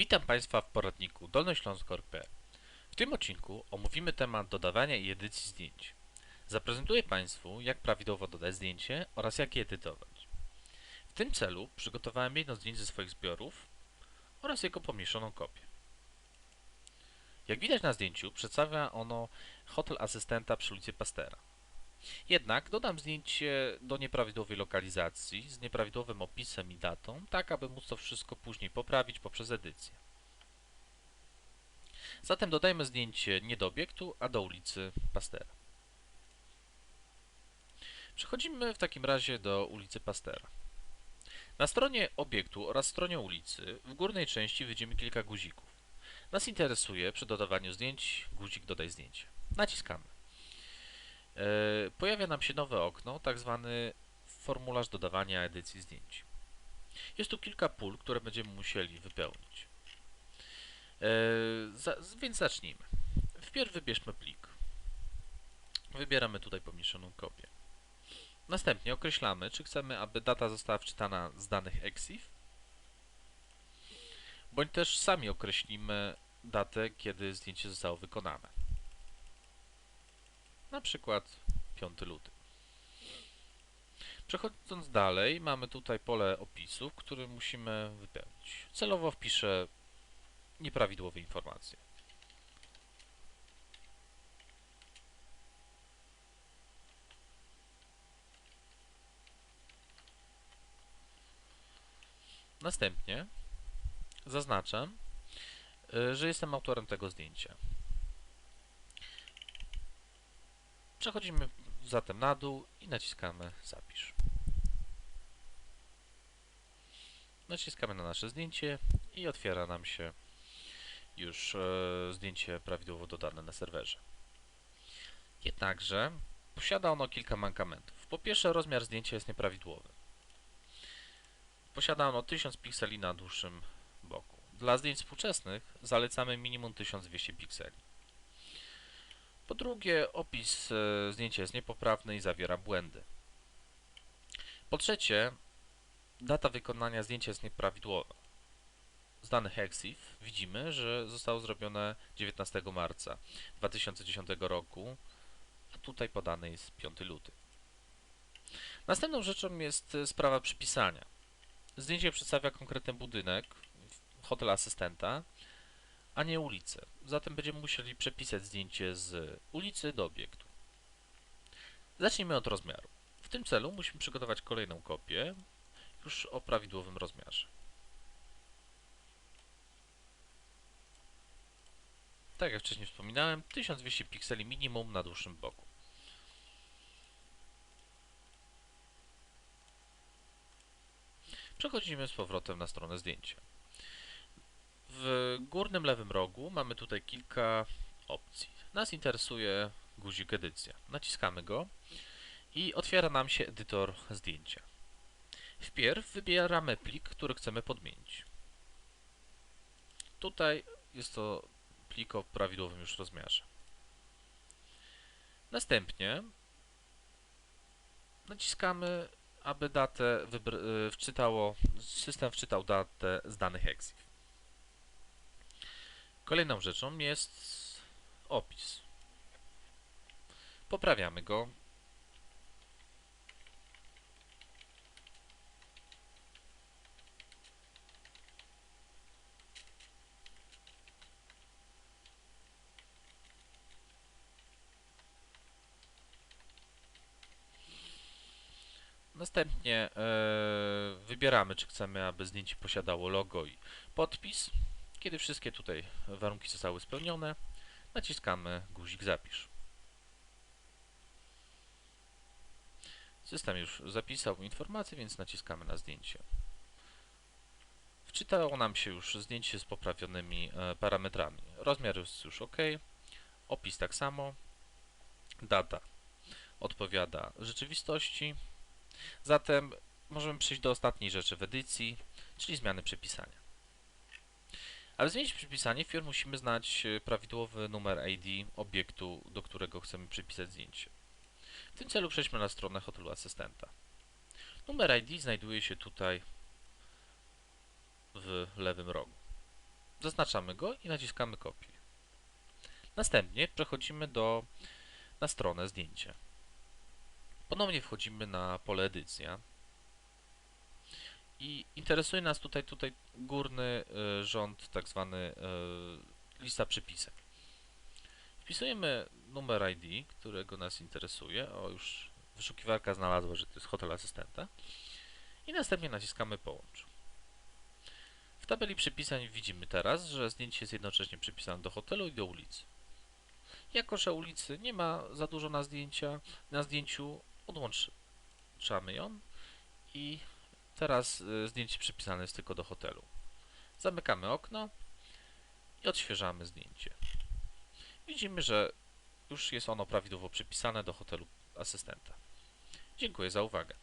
Witam Państwa w poradniku dolnośląsk.pl. W tym odcinku omówimy temat dodawania i edycji zdjęć. Zaprezentuję Państwu, jak prawidłowo dodać zdjęcie oraz jak je edytować. W tym celu przygotowałem jedno zdjęcie ze swoich zbiorów oraz jego pomniejszoną kopię. Jak widać na zdjęciu, przedstawia ono hotel asystenta przy ulicy Pastera. Jednak dodam zdjęcie do nieprawidłowej lokalizacji z nieprawidłowym opisem i datą, tak aby móc to wszystko później poprawić poprzez edycję. Zatem dodajmy zdjęcie nie do obiektu, a do ulicy Pastera. Przechodzimy w takim razie do ulicy Pastera. Na stronie obiektu oraz stronie ulicy w górnej części widzimy kilka guzików. Nas interesuje przy dodawaniu zdjęć guzik dodaj zdjęcie. Naciskamy. E, pojawia nam się nowe okno, tak zwany formularz dodawania edycji zdjęć. Jest tu kilka pól, które będziemy musieli wypełnić. E, więc zacznijmy. Wpierw wybierzmy plik. Wybieramy tutaj pomniejszoną kopię. Następnie określamy, czy chcemy, aby data została wczytana z danych EXIF, bądź też sami określimy datę, kiedy zdjęcie zostało wykonane. Na przykład 5 luty. Przechodząc dalej, mamy tutaj pole opisu, które musimy wypełnić. Celowo wpiszę nieprawidłowe informacje. Następnie zaznaczam, y, że jestem autorem tego zdjęcia. Przechodzimy zatem na dół i naciskamy zapisz. Naciskamy na nasze zdjęcie i otwiera nam się już e, zdjęcie prawidłowo dodane na serwerze. Jednakże posiada ono kilka mankamentów. Po pierwsze rozmiar zdjęcia jest nieprawidłowy. Posiada ono 1000 pikseli na dłuższym boku. Dla zdjęć współczesnych zalecamy minimum 1200 pikseli. Po drugie, opis e, zdjęcia jest niepoprawny i zawiera błędy. Po trzecie, data wykonania zdjęcia jest nieprawidłowa. Z danych EXIF widzimy, że zostało zrobione 19 marca 2010 roku, a tutaj podany jest 5 luty. Następną rzeczą jest e, sprawa przypisania. Zdjęcie przedstawia konkretny budynek, hotel asystenta, a nie ulicę. Zatem będziemy musieli przepisać zdjęcie z ulicy do obiektu. Zacznijmy od rozmiaru. W tym celu musimy przygotować kolejną kopię, już o prawidłowym rozmiarze. Tak jak wcześniej wspominałem, 1200 pikseli minimum na dłuższym boku. Przechodzimy z powrotem na stronę zdjęcia. W górnym lewym rogu mamy tutaj kilka opcji. Nas interesuje guzik edycja. Naciskamy go i otwiera nam się edytor zdjęcia. Wpierw wybieramy plik, który chcemy podmienić. Tutaj jest to plik o prawidłowym już rozmiarze. Następnie naciskamy, aby datę wczytało, system wczytał datę z danych EXIF. Kolejną rzeczą jest opis. Poprawiamy go. Następnie e, wybieramy, czy chcemy, aby zdjęcie posiadało logo i podpis. Kiedy wszystkie tutaj warunki zostały spełnione, naciskamy guzik zapisz. System już zapisał informację, więc naciskamy na zdjęcie. Wczytało nam się już zdjęcie z poprawionymi e, parametrami. Rozmiar jest już OK, opis tak samo, data odpowiada rzeczywistości. Zatem możemy przejść do ostatniej rzeczy w edycji, czyli zmiany przepisania. Aby zmienić przypisanie, wpierw musimy znać e, prawidłowy numer ID obiektu, do którego chcemy przypisać zdjęcie. W tym celu przejdźmy na stronę hotelu asystenta. Numer ID znajduje się tutaj w lewym rogu. Zaznaczamy go i naciskamy kopiuj. Następnie przechodzimy do, na stronę zdjęcia. Ponownie wchodzimy na pole edycja i interesuje nas tutaj, tutaj górny y, rząd, tak zwany y, lista przypisek. Wpisujemy numer ID, którego nas interesuje. O, już wyszukiwarka znalazła, że to jest hotel asystenta. I następnie naciskamy połącz. W tabeli przypisań widzimy teraz, że zdjęcie jest jednocześnie przypisane do hotelu i do ulicy. Jako, że ulicy nie ma za dużo na, zdjęcia, na zdjęciu, odłączamy ją i teraz y, zdjęcie przypisane jest tylko do hotelu. Zamykamy okno i odświeżamy zdjęcie. Widzimy, że już jest ono prawidłowo przypisane do hotelu asystenta. Dziękuję za uwagę.